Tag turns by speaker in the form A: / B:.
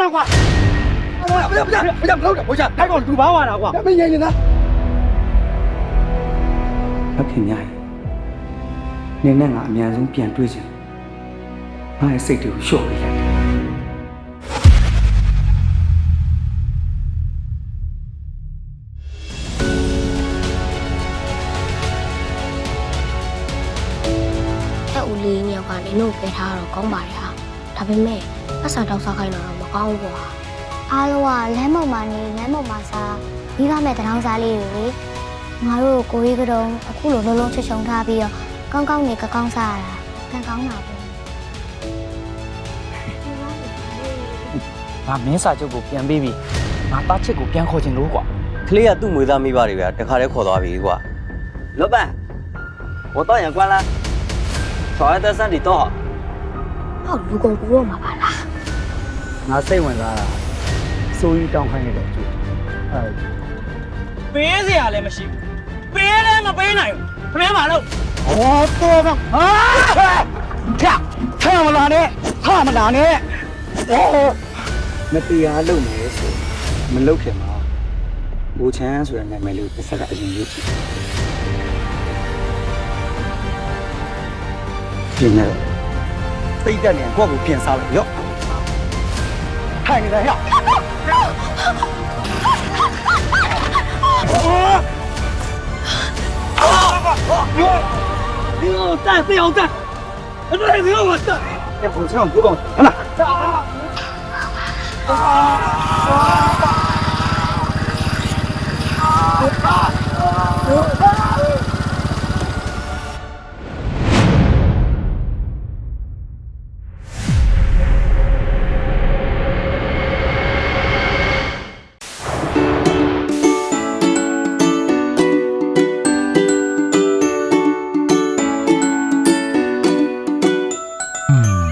A: သားကွာမရမရမရမလောက်တာကိုချတိုက်ကောင်လူဘာဝါတာကွာမင်းငြိမ်နေတာ
B: ဖခင်ညာနေနဲ့ငါအမြန်ဆုံးပြန်တွေ့ချင်ငါရဲ့စိတ်တွေကိုလျှော့ပေးလိုက်
C: အူလေးညောင်ကလည်းနှုတ်ပေးထားတော့ကောင်းပါတယ်ဟာဒါပေမဲ့ အဆာတောက်စားခိုင်းတော့မကောင်းဘူးကွာ
D: အားလုံးကလမ်းမောက်မှာနေလမ်းမောက်မှာစားပြီးသားမဲ့တထောင်စားလေးတွေလေငါတို့ကိုကြီးကတော့အခုလိုလုံးလုံးချွတ်ချုံထားပြီးတော့ကောင်းကောင်းနေကကောင်းစားရတာကန်ကောင်းတာပေါ့
E: ငါမင်းစာချုပ်ကိုပြန်ပေးပြီငါတားချစ်ကိုပြန်ခေါ်ချင်လို့ကွာ
F: ကလေးကသူ့မွေးသားမိဘတွေဗျာတခါတည်းခေါ်သွားပြီကွာ老板我导演关了小孩在山里多好
C: ဟောလူကုန်ကူတော့မှာပါလား
B: ငါစိတ်ဝင်စားတာစိုးကြီးတောင်းခိုင်းရတော့ကြည့်အဲ
E: ပေးစရာလည်းမရှိဘူးပေးလည်းမပေးနိုင်ဘူးခင်ဗျားမလုပ်
A: ဟောတော့တော့ဟာဖြတ်ထမလာနဲ့ထမလာနဲ့ဟော
B: မတရားလုပ်မယ်ဆိုမလုပ်ခင်မှာဘူချမ်းဆိုတဲ့နာမည်လေးကိုတစ်စက်ကအရင်ရွတ်ကြည့်ဒီနေ့ပိတ်တက်နေကိုယ့်ကိုပြင်စားလိုက်ရော့
A: 太厉害了！六站，四号站，那还是我
B: 站。你不抢不动，行
A: 了。